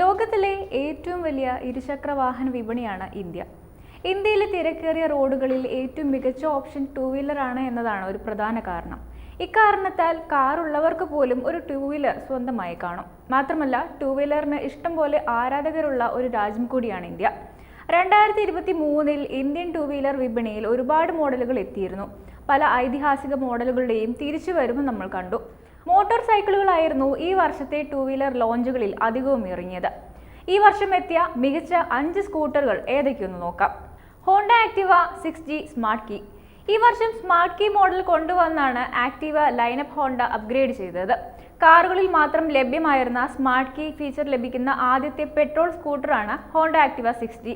ലോകത്തിലെ ഏറ്റവും വലിയ ഇരുചക്ര വാഹന വിപണിയാണ് ഇന്ത്യ. ഇന്ത്യയിലെ തിരക്കേറിയ റോഡുകളിൽ ഏറ്റവും മികച്ച ഓപ്ഷൻ ടൂ വീലറാണ് എന്നതാണ് ഒരു പ്രധാന കാരണം. ഇക്കാരണത്താൽ കാറുള്ളവർക്ക് പോലും ഒരു ടൂ വീലർ സ്വന്തമായി കാണും. മാത്രമല്ല ടൂ വീലറിന് ഇഷ്ടം പോലെ ആരാധകരുള്ള ഒരു രാജ്യം കൂടിയാണ് ഇന്ത്യ. രണ്ടായിരത്തി ഇരുപത്തി മൂന്നിൽ ഇന്ത്യൻ ടൂ വീലർ വിപണിയിൽ ഒരുപാട് മോഡലുകൾ എത്തിയിരുന്നു. പല ഐതിഹാസിക മോഡലുകളുടെയും തിരിച്ചുവരവും നമ്മൾ കണ്ടു. മോട്ടോർ സൈക്കിളുകളായിരുന്നു ഈ വർഷത്തെ ടൂ വീലർ ലോഞ്ചുകളിൽ അധികവും ഇറങ്ങിയത്. ഈ വർഷം എത്തിയ മികച്ച അഞ്ച് സ്കൂട്ടറുകൾ ഏതൊക്കെയൊന്ന് നോക്കാം. Honda Activa six G smart key ഈ വർഷം സ്മാർട്ട് കീ മോഡൽ കൊണ്ടുവന്നാണ് ആക്ടിവ ലൈനപ്പ് ഹോണ്ട അപ്ഗ്രേഡ് ചെയ്തത്. കാറുകളിൽ മാത്രം ലഭ്യമായിരുന്ന സ്മാർട്ട് കീ ഫീച്ചർ ലഭിക്കുന്ന ആദ്യത്തെ പെട്രോൾ സ്കൂട്ടറാണ് ഹോണ്ട ആക്ടിവ സിക്സ് ജി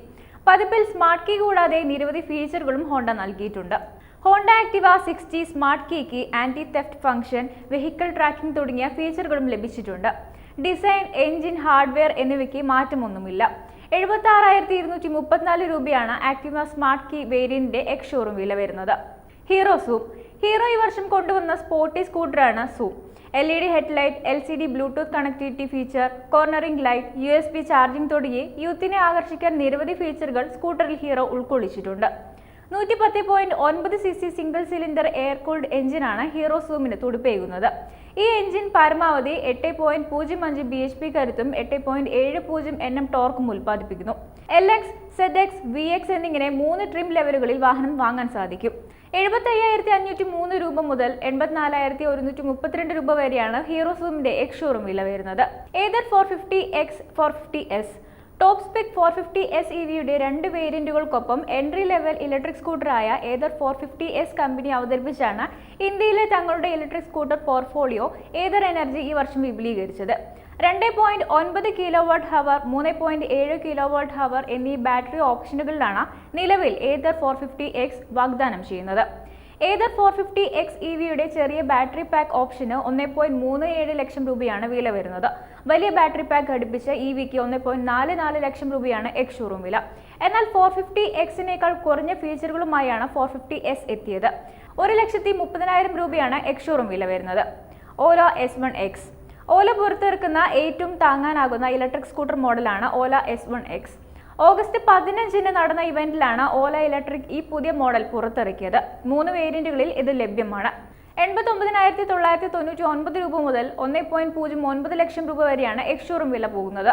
പതിപ്പിൽ സ്മാർട്ട് കീ കൂടാതെ നിരവധി ഫീച്ചറുകളും ഹോണ്ട നൽകിയിട്ടുണ്ട്. Honda Activa six G smart കീക്ക് anti theft function vehicle tracking തുടങ്ങിയ ഫീച്ചറുകളും ലഭിച്ചിട്ടുണ്ട്. ഡിസൈൻ എഞ്ചിൻ ഹാർഡ്വെയർ എന്നിവയ്ക്ക് മാറ്റമൊന്നുമില്ല. എഴുപത്തി ആറായിരത്തി ഇരുന്നൂറ്റി മുപ്പത്തിനാല് രൂപയാണ് ആക്ടിവ സ്മാർട്ട് കീ വേരിയന്റിന്റെ എക്സ് ഷോറൂം വില വരുന്നത്. ഹീറോ സൂം ഹീറോ ഈ വർഷം കൊണ്ടുവന്ന sporty സ്കൂട്ടറാണ് Xoom L E D headlight L C D Bluetooth connectivity feature cornering light U S B charging തുടങ്ങി യൂത്തിനെ ആകർഷിക്കാൻ നിരവധി ഫീച്ചറുകൾ സ്കൂട്ടറിൽ ഹീറോ ഉൾക്കൊള്ളിച്ചിട്ടുണ്ട്. നൂറ്റി പത്ത് പോയിന്റ് ഒൻപത് C C single cylinder air cooled എഞ്ചിനാണ് ഹീറോ സൂമിന് തുടുപ്പേകുന്നത്. ഈ എഞ്ചിൻ പരമാവധി എട്ട് പോയിന്റ് പൂജ്യം അഞ്ച് ബി എച്ച് പി കരുത്തും എട്ട് പോയിന്റ് ഏഴ് പൂജ്യം എൻ എം ടോർക്കും ഉൽപ്പാദിപ്പിക്കുന്നു. L X Z X V X എന്നിങ്ങനെ മൂന്ന് ട്രിം ലെവലുകളിൽ വാഹനം വാങ്ങാൻ സാധിക്കും. എഴുപത്തി അയ്യായിരത്തി അഞ്ഞൂറ്റി മൂന്ന് രൂപ മുതൽ എൺപത്തിനാലായിരത്തി ഒരുന്നൂറ്റി മുപ്പത്തിരണ്ട് രൂപ വരെയാണ് ഹീറോ സൂമിന്റെ എക്സ് ഷോറൂം വില വരുന്നത് Ather four fifty X four fifty S top spec four fifty S E വിയുടെ രണ്ട് വേരിയന്റുകൾക്കൊപ്പം entry level electric സ്കൂട്ടറായ Ather four fifty S company അവതരിപ്പിച്ചാണ് ഇന്ത്യയിലെ തങ്ങളുടെ electric scooter portfolio Ather energy ഈ വർഷം വിപുലീകരിച്ചത്. രണ്ട് പോയിന്റ് ഒൻപത് കിലോ വാട്ട് ഹവർ മൂന്ന് പോയിന്റ് ഏഴ് കിലോ വാട്ട് ഹവർ എന്നീ ബാറ്ററി ഓപ്ഷനുകളിലാണ് നിലവിൽ ഏതർ ഫോർ ഫിഫ്റ്റി എക്സ് വാഗ്ദാനം ചെയ്യുന്നത്. Ather four fifty X E വിയുടെ ചെറിയ ബാറ്ററി പാക്ക് ഓപ്ഷന് ഒന്ന് പോയിന്റ് മൂന്ന് ഏഴ് ലക്ഷം രൂപയാണ് വില വരുന്നത്. വലിയ ബാറ്ററി പാക്ക് ഘടിപ്പിച്ച ഇ വിക്ക് ഒന്ന് പോയിന്റ് നാല് നാല് ലക്ഷം രൂപയാണ് എക്സ് ഷോറൂം വില. എന്നാൽ ഫോർ ഫിഫ്റ്റി എക്സിനേക്കാൾ കുറഞ്ഞ ഫീച്ചറുകളുമായാണ് ഫോർ ഫിഫ്റ്റി എസ് എത്തിയത്. ഒരു ലക്ഷത്തി മുപ്പതിനായിരം രൂപയാണ് എക്സ് ഷോറൂം വില വരുന്നത്. Ola S one X Ola പുറത്തിറക്കുന്ന ഏറ്റവും താങ്ങാനാകുന്ന ഇലക്ട്രിക് സ്കൂട്ടർ മോഡലാണ് Ola S one X August പതിനഞ്ചിന് നടന്ന ഇവന്റിലാണ് ഓല ഇലക്ട്രിക് ഈ പുതിയ മോഡൽ പുറത്തിറക്കിയത്. മൂന്ന് വേരിയന്റുകളിൽ ഇത് ലഭ്യമാണ്. എൺപത്തി ഒമ്പതിനായിരത്തി തൊള്ളായിരത്തി തൊണ്ണൂറ്റി ഒൻപത് രൂപ മുതൽ ഒന്ന് പോയിന്റ് പൂജ്യം ഒൻപത് ലക്ഷം രൂപ വരെയാണ് എക്ഷോറും ഷോറൂം വില പോകുന്നത്.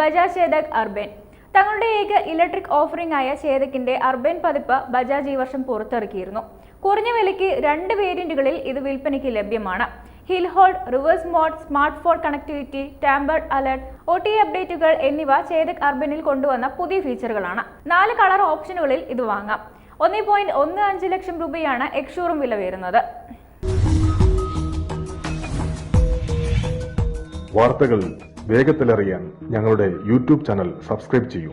ബജാജ് ചേതക് അർബൻ. തങ്ങളുടെ ഏക ഇലക്ട്രിക് ഓഫറിംഗ് ആയ ചേതക്കിന്റെ അർബൻ പതിപ്പ് ബജാജ് ഈ വർഷം പുറത്തിറക്കിയിരുന്നു. കുറഞ്ഞ വിലയ്ക്ക് രണ്ട് വേരിയന്റുകളിൽ ഇത് വിൽപ്പനയ്ക്ക് ലഭ്യമാണ്. Hill hold reverse mode smartphone connectivity tampered alert O T അപ്ഡേറ്റുകൾ എന്നിവ ചേതക് അർബനിൽ കൊണ്ടുവന്ന പുതിയ ഫീച്ചറുകളാണ്. നാല് കളർ ഓപ്ഷനുകളിൽ ഇത് വാങ്ങാം. ഒന്നേ പോയിന്റ് ഒന്ന് അഞ്ച് ലക്ഷം രൂപയാണ് എക്ഷൂറും വില വരുന്നത്. വാർത്തകൾ വേഗത്തിലറിയാൻ ഞങ്ങളുടെ യൂട്യൂബ് ചാനൽ സബ്സ്ക്രൈബ് ചെയ്യൂ.